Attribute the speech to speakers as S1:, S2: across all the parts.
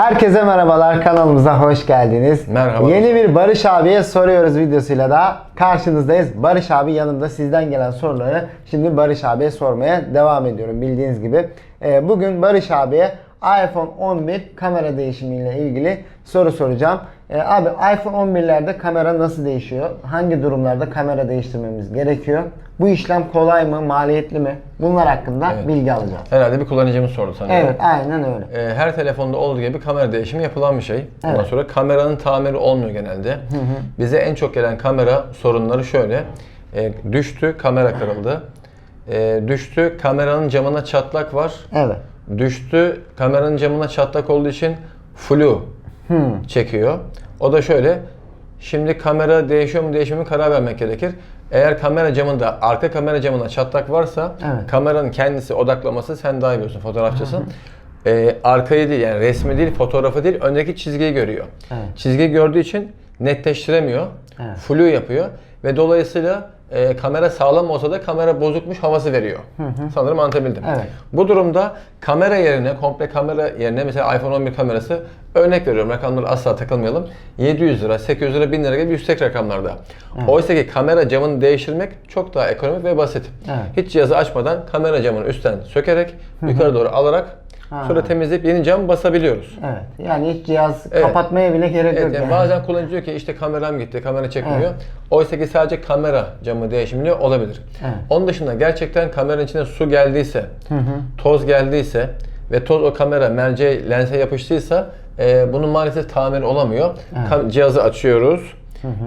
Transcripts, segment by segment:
S1: Herkese merhabalar kanalımıza hoş geldiniz.
S2: Merhaba.
S1: Yeni bir Barış abiye soruyoruz videosuyla da karşınızdayız. Barış abi yanımda sizden gelen soruları şimdi Barış abiye sormaya devam ediyorum bildiğiniz gibi. Ee, bugün Barış abiye iPhone 11 kamera değişimiyle ilgili soru soracağım. Ee, abi iPhone 11'lerde kamera nasıl değişiyor? Hangi durumlarda kamera değiştirmemiz gerekiyor? Bu işlem kolay mı, maliyetli mi? Bunlar hakkında
S2: Evet.
S1: bilgi alacağız.
S2: Herhalde bir kullanıcımız sordu sana.
S1: Evet, aynen öyle.
S2: Ee, her telefonda olduğu gibi kamera değişimi yapılan bir şey. Ondan
S1: Evet.
S2: sonra kameranın tamiri olmuyor genelde. Bize en çok gelen kamera sorunları şöyle. Ee, düştü, kamera kırıldı. Ee, düştü, kameranın camına çatlak var.
S1: Evet.
S2: Düştü, kameranın camına çatlak olduğu için flu çekiyor. O da şöyle. Şimdi kamera değişiyor mu değişmiyor mu karar vermek gerekir. Eğer kamera camında, arka kamera camına çatlak varsa
S1: Evet.
S2: kameranın kendisi odaklaması sen daha iyi biliyorsun fotoğrafçısın. Ee, arkayı değil yani resmi değil, fotoğrafı değil, öndeki çizgiyi görüyor.
S1: Evet.
S2: Çizgi gördüğü için netleştiremiyor.
S1: Evet.
S2: Flu yapıyor ve dolayısıyla e, kamera sağlam olsa da kamera bozukmuş havası veriyor. Sanırım anlatabildim.
S1: Evet.
S2: Bu durumda kamera yerine, komple kamera yerine mesela iPhone 11 kamerası örnek veriyorum rakamları asla takılmayalım. 700 lira, 800 lira, 1000 lira gibi yüksek rakamlarda. Oysa ki kamera camını değiştirmek çok daha ekonomik ve basit.
S1: Evet.
S2: Hiç cihazı açmadan kamera camını üstten sökerek, yukarı doğru alarak
S1: Ha.
S2: sonra temizleyip yeni cam basabiliyoruz.
S1: Evet. Yani hiç cihaz
S2: Evet.
S1: kapatmaya bile gerek
S2: Evet,
S1: yok.
S2: yani bazen kullanıcı diyor ki işte kameram gitti, kamera çekmiyor.
S1: Evet.
S2: Oysa ki sadece kamera camı değişimli olabilir.
S1: Evet.
S2: Onun dışında gerçekten kameranın içine su geldiyse, toz geldiyse ve toz o kamera merceğe, lense yapıştıysa e, bunun maalesef tamiri olamıyor. Ka- cihazı açıyoruz,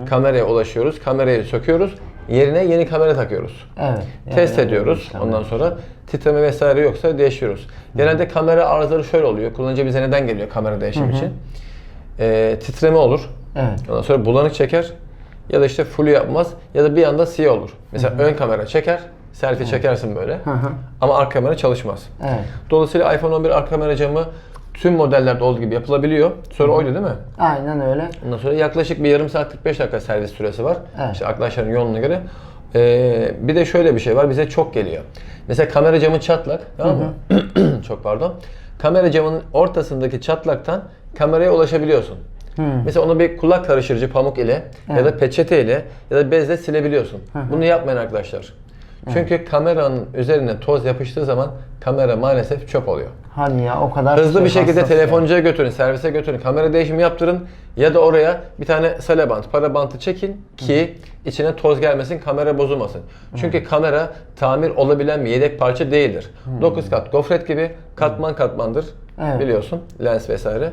S2: kameraya ulaşıyoruz, kamerayı söküyoruz, yerine yeni kamera takıyoruz.
S1: Evet. Yani
S2: Test
S1: öyle
S2: ediyoruz. Ondan sonra titreme vesaire yoksa değişiyoruz. Genelde kamera arızaları şöyle oluyor. Kullanıcı bize neden geliyor kamera değişim için? Ee, titreme olur.
S1: Evet.
S2: Ondan sonra bulanık çeker ya da işte full yapmaz ya da bir anda siyah olur. Mesela ön kamera çeker, selfie çekersin böyle.
S1: hı.
S2: Ama arka kamera çalışmaz.
S1: Evet.
S2: Dolayısıyla iPhone 11 arka kamera camı tüm modellerde olduğu gibi yapılabiliyor. Soru oydu değil mi?
S1: Aynen öyle.
S2: Ondan sonra yaklaşık bir yarım saat 45 dakika servis süresi var.
S1: Evet.
S2: İşte arkadaşların yoğunluğuna göre. Ee, bir de şöyle bir şey var. Bize çok geliyor. Mesela kamera camı çatlak. Tamam mı? çok pardon. Kamera camının ortasındaki çatlaktan kameraya ulaşabiliyorsun. Mesela onu bir kulak karıştırıcı pamuk ile ya da peçete ile ya da bezle silebiliyorsun. Bunu yapmayın arkadaşlar. Çünkü kameranın üzerine toz yapıştığı zaman kamera maalesef çöp oluyor.
S1: Hadi ya o kadar
S2: Hızlı
S1: şey
S2: bir şekilde
S1: hassas
S2: telefoncuya götürün, servise götürün, kamera değişimi yaptırın ya da oraya bir tane sale bant, para bantı çekin ki içine toz gelmesin, kamera bozulmasın. Çünkü kamera tamir olabilen bir yedek parça değildir. 9 kat gofret gibi katman katmandır.
S1: Evet.
S2: Biliyorsun, lens vesaire.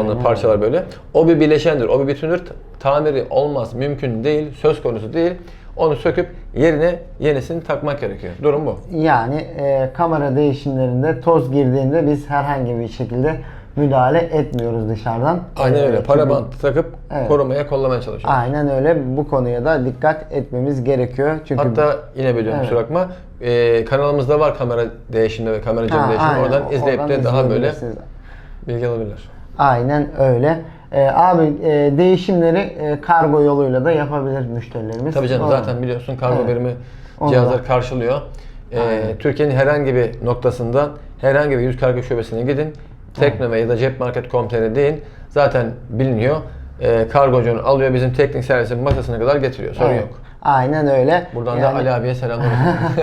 S2: Onun parçalar böyle. O bir bileşendir, o bir bütündür. Tamiri olmaz, mümkün değil, söz konusu değil. Onu söküp yerine yenisini takmak gerekiyor. Durum bu.
S1: Yani e, kamera değişimlerinde toz girdiğinde biz herhangi bir şekilde müdahale etmiyoruz dışarıdan.
S2: Aynen
S1: E,
S2: öyle. Para bantı takıp
S1: Evet.
S2: korumaya, kollamaya çalışıyoruz.
S1: Aynen öyle. Bu konuya da dikkat etmemiz gerekiyor. Çünkü
S2: Hatta yine biliyorum
S1: Evet.
S2: kusura bakma. Ee, kanalımızda var kamera değişiminde ve kamera camı
S1: Ha,
S2: değişimi. Oradan izleyip de daha böyle bilgi alabilirler.
S1: Aynen öyle. E, abi e, değişimleri e, kargo yoluyla da yapabilir müşterilerimiz.
S2: Tabii canım
S1: Doğru
S2: zaten biliyorsun kargo
S1: Evet.
S2: birimi
S1: Onu da.
S2: karşılıyor. Ee, Türkiye'nin herhangi bir noktasından herhangi bir yüz kargo şubesine gidin. Teknome ya da cepmarket.com.tr deyin. Zaten biliniyor. Ee, kargocunun alıyor bizim teknik servisin masasına kadar getiriyor. Sorun
S1: Evet.
S2: yok.
S1: Aynen öyle.
S2: Buradan da
S1: Yani-
S2: Ali abiye selamlar olsun.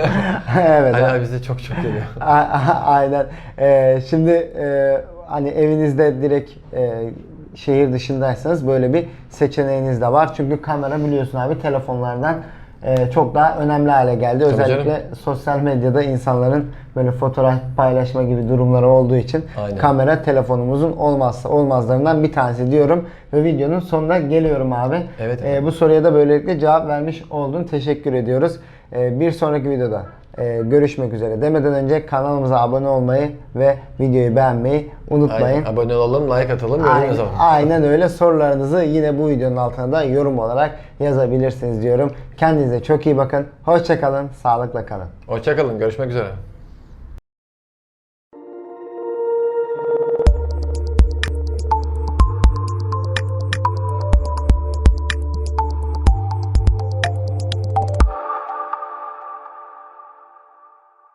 S1: evet.
S2: Ali abi bize çok çok geliyor.
S1: A- Aynen. Ee, şimdi e, hani evinizde direkt e, şehir dışındaysanız böyle bir seçeneğiniz de var. Çünkü kamera biliyorsun abi telefonlardan e, çok daha önemli hale geldi.
S2: Tabii
S1: Özellikle
S2: canım.
S1: sosyal medyada insanların böyle fotoğraf paylaşma gibi durumları olduğu için
S2: Aynen.
S1: kamera telefonumuzun olmazsa olmazlarından bir tanesi diyorum ve videonun sonuna geliyorum abi.
S2: Evet,
S1: E, bu soruya da böylelikle cevap vermiş oldun. Teşekkür ediyoruz. E, bir sonraki videoda e, görüşmek üzere demeden önce kanalımıza abone olmayı ve videoyu beğenmeyi unutmayın.
S2: Aynen. Abone olalım, like atalım, yorum
S1: Aynen,
S2: yazalım.
S1: aynen öyle. Sorularınızı yine bu videonun altına da yorum olarak yazabilirsiniz diyorum. Kendinize çok iyi bakın. Hoşçakalın. Sağlıkla kalın.
S2: Hoşçakalın, görüşmek üzere.